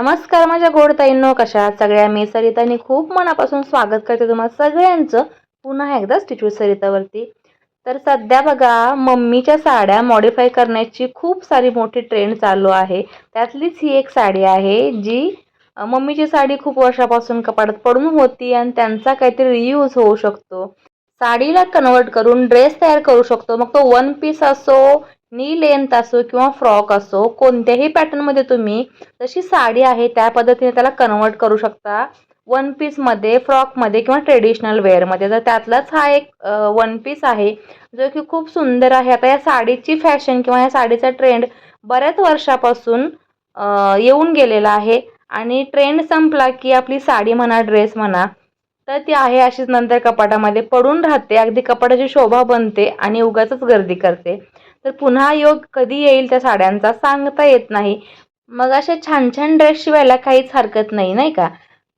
नमस्कार माझ्या गोड ताईंनो कशा सगळ्या? मी सरिताने खूप मनापासून स्वागत करते तुम्हाला सगळ्यांचं पुन्हा एकदा स्टिच सरितावरती तर सध्या बघा मम्मीच्या साड्या मॉडीफाय करण्याची खूप सारी मोठी ट्रेंड चालू आहे. त्यातलीच ही एक साडी आहे जी मम्मीची साडी खूप वर्षापासून कपाटात पडून होती आणि त्यांचा काहीतरी रियूज होऊ शकतो. साडीला कन्वर्ट करून ड्रेस तयार करू शकतो. मग तो वन पीस असो नी लेंथ असो किंवा फ्रॉक असो कोणत्याही पॅटर्नमध्ये तुम्ही जशी साडी आहे त्या पद्धतीने त्याला कन्वर्ट करू शकता. वन पीसमध्ये फ्रॉकमध्ये किंवा ट्रेडिशनल वेअरमध्ये तर त्यातलाच हा एक वन पीस आहे जो की खूप सुंदर आहे. आता या साडीची फॅशन किंवा या साडीचा ट्रेंड बऱ्याच वर्षापासून येऊन गेलेला आहे. आणि ट्रेंड संपला की आपली साडी म्हणा ड्रेस म्हणा तर ती आहे अशीच नंतर कपाटामध्ये पडून राहते. अगदी कपाटाची शोभा बनते आणि उगाच गर्दी करते. तर पुन्हा योग कधी येईल त्या साड्यांचा सांगता येत नाही. मग असे छान छान ड्रेस शिवायला काहीच हरकत नाही नाही का?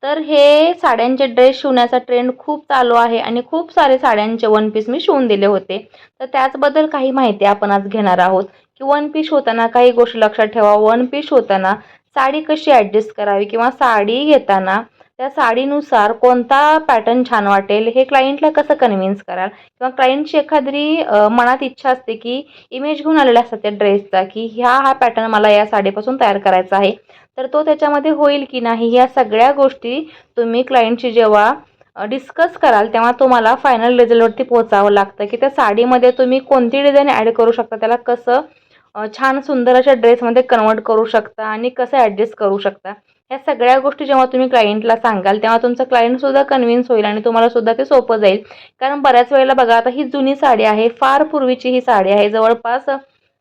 तर हे साड्यांचे ड्रेस शिवण्याचा ट्रेंड खूप चालू आहे आणि खूप सारे साड्यांचे वन पीस मी शिवून दिले होते. तर त्याचबद्दल काही माहिती आपण आज घेणार आहोत की वन पीस होताना काही गोष्टी लक्षात ठेवा. वन पीस होताना साडी कशी ॲडजस्ट करावी किंवा साडी घेताना त्या साडीनुसार कोणता पॅटर्न छान वाटेल हे क्लायंटला कसं कन्व्हिन्स कराल? किंवा क्लायंटची एखादी मनात इच्छा असते की इमेज घेऊन आलेला असतात त्या ड्रेसचा की ह्या हा पॅटर्न मला या साडीपासून तयार करायचा आहे. तर तो त्याच्यामध्ये होईल की नाही या सगळ्या गोष्टी तुम्ही क्लायंटशी जेव्हा डिस्कस कराल तेव्हा तुम्हाला फायनल रिझल्टवरती पोहोचावं लागतं की त्या साडीमध्ये तुम्ही कोणती डिझाईन ॲड करू शकता त्याला कसं छान सुंदर अशा ड्रेसमध्ये कन्वर्ट करू शकता आणि कसं ॲडजस्ट करू शकता. ह्या सगळ्या गोष्टी जेव्हा तुम्ही क्लायंटला सांगाल तेव्हा तुमचा क्लायंटसुद्धा कन्व्हिन्स होईल आणि तुम्हाला सुद्धा ते सोपं जाईल. कारण बऱ्याच वेळेला बघा आता ही जुनी साडी आहे फार पूर्वीची ही साडी आहे. जवळपास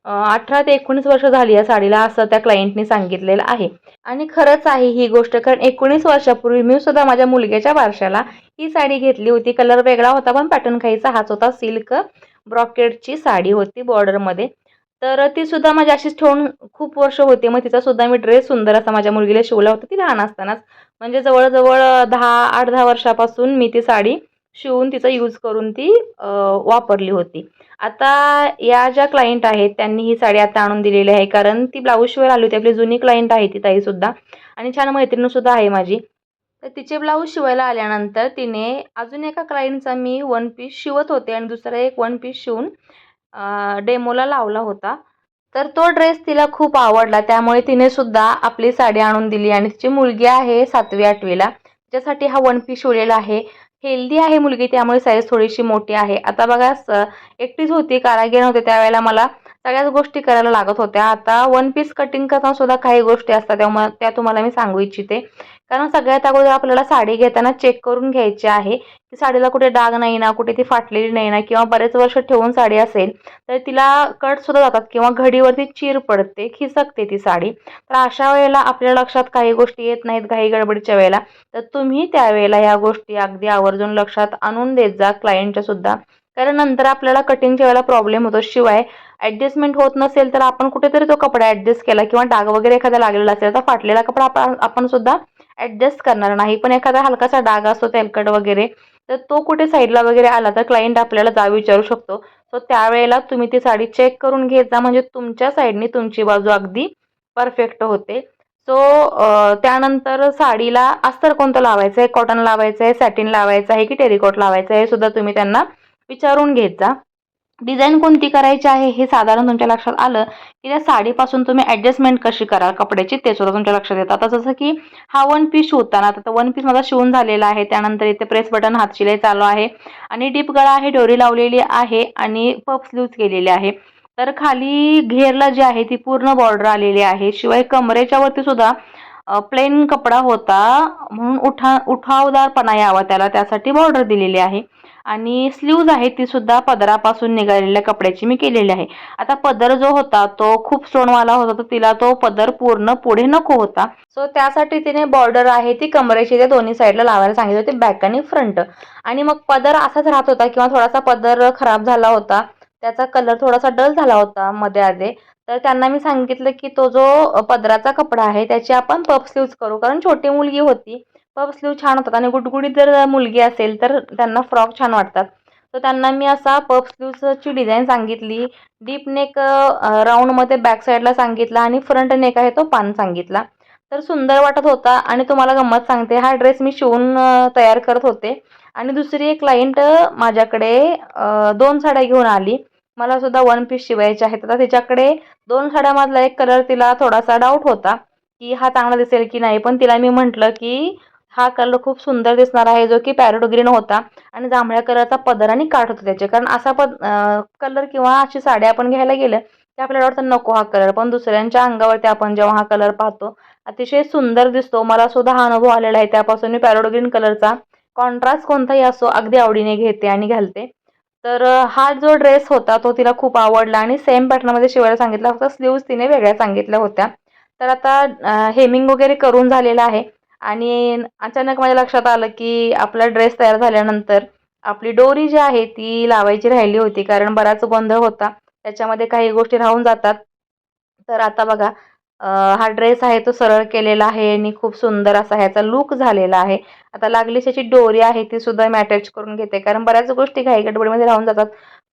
अठरा ते एकोणीस वर्ष झाली या साडीला असं त्या क्लायंटने सांगितलेलं आहे. आणि खरंच आहे ही गोष्ट कारण एकोणीस वर्षापूर्वी मी सुद्धा माझ्या मुलग्याच्या वारशाला ही साडी घेतली होती. कलर वेगळा होता पण पॅटर्न खायचा हाच होता. सिल्क ब्रॉकेटची साडी होती बॉर्डरमध्ये तर ती सुद्धा माझी अशीच ठेवून खूप वर्ष होते. मग तिचा सुद्धा मी ड्रेस सुंदर असा माझ्या मुलगीला शिवला होता. ती लहान असतानाच. म्हणजे जवळजवळ दहा आठ दहा वर्षापासून मी ती साडी शिवून तिचा यूज करून ती वापरली होती. आता या ज्या क्लायंट आहेत त्यांनी ही साडी आता आणून दिलेली आहे. कारण ती ब्लाऊज शिवायला आली होती. आपली जुनी क्लायंट आहे ती ताईसुद्धा आणि छान मैत्रिणीसुद्धा आहे माझी. तर तिचे ब्लाऊज शिवायला आल्यानंतर तिने अजून एका क्लायंटचा मी वन पीस शिवत होते. आणि दुसरा एक वन पीस शिवून डेमोला लावला होता. तर तो ड्रेस तिला खूप आवडला. त्यामुळे तिने सुद्धा आपली साडी आणून दिली. आणि तिची मुलगी आहे सातवी आठवीला. तिच्यासाठी हा वन पीस शिवलेला आहे. हेल्दी आहे मुलगी. त्यामुळे साईज थोडीशी मोठी आहे. आता बघा स एकटीच होती. कारागीर नव्हते. त्यावेळेला मला सगळ्याच गोष्टी करायला लागत होत्या. आता वन पीस कटिंग करताना सुद्धा काही गोष्टी असतात त्यामुळे त्या तुम्हाला मी सांगू इच्छिते. कारण सगळ्यात अगोदर आपल्याला साडी घेताना चेक करून घ्यायची आहे. की साडीला कुठे डाग नाही ना कुठे ती फाटलेली नाही ना किंवा बरेच वर्ष ठेवून साडी असेल तर तिला कट सुद्धा जातात किंवा घडीवरती चीर पडते खिसकते ती साडी. तर अशा वेळेला आपल्या लक्षात काही गोष्टी येत नाहीत घाई गडबडीच्या वेळेला. तर तुम्ही त्यावेळेला ह्या गोष्टी अगदी आवर्जून लक्षात आणून देत जा क्लायंटच्या सुद्धा. कारण नंतर आपल्याला कटिंगच्या वेळेला प्रॉब्लेम होतो. शिवाय ॲडजस्टमेंट होत नसेल तर आपण कुठेतरी तो कपडा ॲडजस्ट केला किंवा डाग वगैरे एखादा लागलेला असेल तर फाटलेला कपडा आपण आपण सुद्धा ॲडजस्ट करणार नाही. पण एखादा हलकासा डाग असतो तेलकट वगैरे तर तो कुठे साईडला वगैरे आला तर क्लायंट आपल्याला जा विचारू शकतो. सो त्यावेळेला तुम्ही ती साडी चेक करून घेत जा. म्हणजे तुमच्या साईडनी तुमची बाजू अगदी परफेक्ट होते. सो त्यानंतर साडीला अस्तर कोणतं लावायचं आहे कॉटन लावायचं आहे सॅटिन लावायचं आहे की टेरिकॉट लावायचं आहे हे सुद्धा तुम्ही त्यांना विचारून घेत जा. डिझाईन कोणती करायची आहे हे साधारण तुमच्या लक्षात आलं की त्या साडीपासून तुम्ही ॲडजस्टमेंट कशी कराल कपड्याची ते सुद्धा तुमच्या लक्षात येतं. आता जसं की हा वन पीस शिवताना आता वन पीस माझा शिवून झालेला आहे. त्यानंतर इथे प्रेस बटन हात शिलाई चालू आहे आणि डीप गळा आहे डोरी लावलेली आहे आणि पफ स्लीव्ज केलेली आहे. तर खाली घेरला जी आहे ती पूर्ण बॉर्डर आलेली आहे. शिवाय कमरेच्या वरती सुद्धा प्लेन कपडा होता म्हणून उठा उठावदारपणा यावा त्याला. त्यासाठी बॉर्डर दिलेली आहे. आणि स्लीव्ज आहे ती सुद्धा पदरापासून निघालेल्या कपड्याची मी केलेली आहे. आता पदर जो होता तो खूप स्टोनवाला होता तर तिला तो पदर पूर्ण पुढे नको होता. सो त्यासाठी तिने बॉर्डर आहे ती कमरेची त्या दोन्ही साईडला लावायला सांगितली होती बॅक आणि फ्रंट आणि मग पदर असाच राहत होता किंवा थोडासा पदर खराब झाला होता त्याचा कलर थोडासा डल झाला होता मध्ये आधे तर त्यांना मी सांगितलं की तो जो पदराचा कपडा आहे त्याची आपण पफ स्लीव्ज करू कारण छोटी मुलगी होती. पप स्लीव छान होतात. आणि गुटगुडीत जर मुलगी असेल तर त्यांना फ्रॉक छान वाटतात. तर त्यांना मी असा पप स्लीवची डिझाईन सांगितली. डीप नेक राऊंडमध्ये बॅक साईडला सांगितला आणि फ्रंट नेक आहे तो पान सांगितला. तर सुंदर वाटत होता आणि तुम्हाला गंमत सांगते हा ड्रेस मी शिवून तयार करत होते. आणि दुसरी एक क्लायंट माझ्याकडे दोन साड्या घेऊन आली. मला सुद्धा वन पीस शिवायचे आहेत. आता तिच्याकडे दोन साड्यामधला एक कलर तिला थोडासा डाऊट होता की हा चांगला दिसेल की नाही. पण तिला मी म्हटलं की हा कलर खूप सुंदर दिसणार आहे जो की पॅरोट ग्रीन होता. आणि जांभळ्या कलरचा पदर आणि काठ होता त्याचे. कारण असा पद कलर किंवा अशी साडी आपण घ्यायला गेलं की आपल्याला वाटतं नको हा कलर. पण दुसऱ्यांच्या अंगावरती आपण जेव्हा हा कलर पाहतो अतिशय सुंदर दिसतो. मला सुद्धा हा अनुभव आलेला आहे. त्यापासून मी पॅरोट ग्रीन कलरचा कॉन्ट्रास्ट कोणताही असो अगदी आवडीने घेते आणि घालते. तर हा जो ड्रेस होता तो तिला खूप आवडला. आणि सेम पॅटर्नमध्ये शिवायला सांगितला. फक्त स्लीव्ज तिने वेगळ्या सांगितल्या होत्या. तर आता हेमिंग वगैरे करून झालेलं आहे. आणि अचानक माझ्या लक्षात आलं की आपला ड्रेस तयार झाल्यानंतर आपली डोरी जी आहे ती लावायची राहिली होती कारण बराच गोंधळ होता. त्याच्यामध्ये काही गोष्टी राहून जातात. तर आता बघा हा ड्रेस आहे तो सरळ केलेला आहे आणि खूप सुंदर असा ह्याचा लुक झालेला आहे. आता लागलीच याची डोरी आहे ती सुद्धा मी अटॅच करून घेते कारण बऱ्याच गोष्टी घाई गडबडीमध्ये राहून जातात.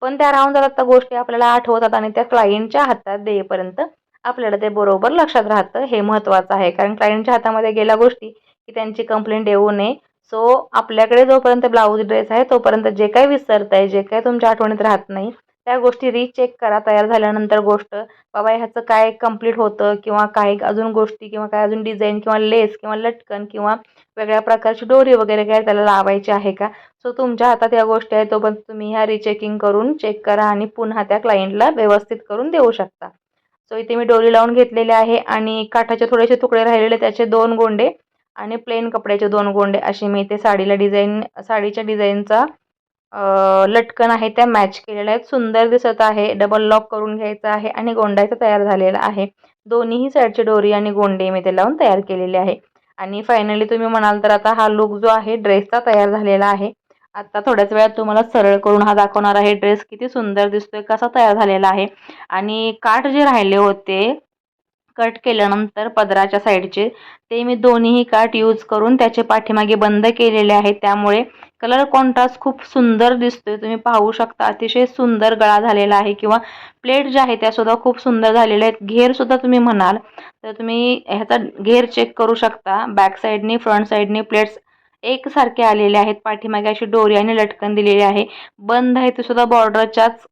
पण त्या राहून जातात त्या गोष्टी आपल्याला आठवतात आणि त्या क्लायंटच्या हातात देईपर्यंत आपल्याला ते बरोबर लक्षात राहतं. हे महत्त्वाचं आहे. कारण क्लायंटच्या हातामध्ये गेल्या गोष्टी की त्यांची कंप्लेंट येऊ नये. सो आपल्याकडे जोपर्यंत ब्लाऊज ड्रेस आहे तोपर्यंत जे काही विसरताय जे काही तुमच्या आठवणीत राहत नाही त्या गोष्टी रिचेक करा. तयार झाल्यानंतर गोष्ट बाबा ह्याचं काय कंप्लीट होतं किंवा काय अजून गोष्टी किंवा काय अजून डिझाईन किंवा लेस किंवा लटकन किंवा वेगळ्या प्रकारची डोरी वगैरे काय त्याला लावायची आहे का? सो तुमच्या हातात या गोष्टी आहेत तोपर्यंत तुम्ही ह्या रिचेकिंग करून चेक करा आणि पुन्हा त्या क्लायंटला व्यवस्थित करून देऊ शकता. सो इथे मी डोरी लावून घेतलेले आहे आणि काठाचे थोडेसे तुकडे राहिलेले त्याचे दोन गोंडे आणि प्लेन कपड्याचे दोन गोंडे. असे मी इथे साडीला डिझाईन साडीच्या डिझाईनचा लटकन आहे त्या मॅच केलेल्या आहेत. सुंदर दिसत आहे डबल लॉक करून घ्यायचं आहे आणि गोंडायचं तयार झालेला आहे. दोन्हीही साईडची डोरी आणि गोंडे मी ते लावून तयार केलेले आहे. आणि फायनली तुम्ही म्हणाल तर आता हा लुक जो आहे ड्रेसचा तयार झालेला आहे. आता थोड्याच वेळात तुम्हाला सरळ करून हा दाखवणार आहे. ड्रेस किती सुंदर दिसतोय कसा तयार झालेला आहे. आणि काठ जे राहिले होते कट केल्यानंतर पदराच्या साईडचे ते मी दोन्हीही काठ यूज करून त्याचे पाठीमागे बंद केलेले आहे त्यामुळे कलर कॉन्ट्रास्ट खूप सुंदर दिसतोय. तुम्ही पाहू शकता अतिशय सुंदर गळा झालेला आहे किंवा प्लेट ज्या आहेत त्या सुद्धा खूप सुंदर झालेल्या आहेत. घेर सुद्धा तुम्ही म्हणाल तर तुम्ही ह्याचा घेर चेक करू शकता. बॅक साईडनी फ्रंट साईडनी प्लेट्स एकसारखे आलेले आहेत. पाठीमागे अशी डोरी आणि लटकन दिलेली आहे. बंद आहे ते सुद्धा बॉर्डरच्याच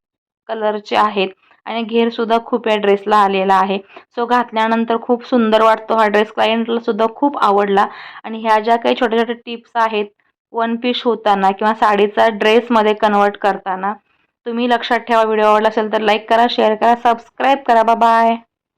कलरचे आहेत. आणि घेर सुद्धा खूप या ड्रेसला आलेला आहे. सो घातल्यानंतर खूप सुंदर वाटतो हा ड्रेस. क्लायंटला सुद्धा खूप आवडला. आणि ह्या ज्या काही छोट्या छोट्या टिप्स आहेत वन पीस होताना किंवा साडीचा ड्रेसमध्ये कन्वर्ट करताना तुम्ही लक्षात ठेवा. व्हिडिओ आवडला असेल तर लाईक करा शेअर करा सबस्क्राईब करा. बाय.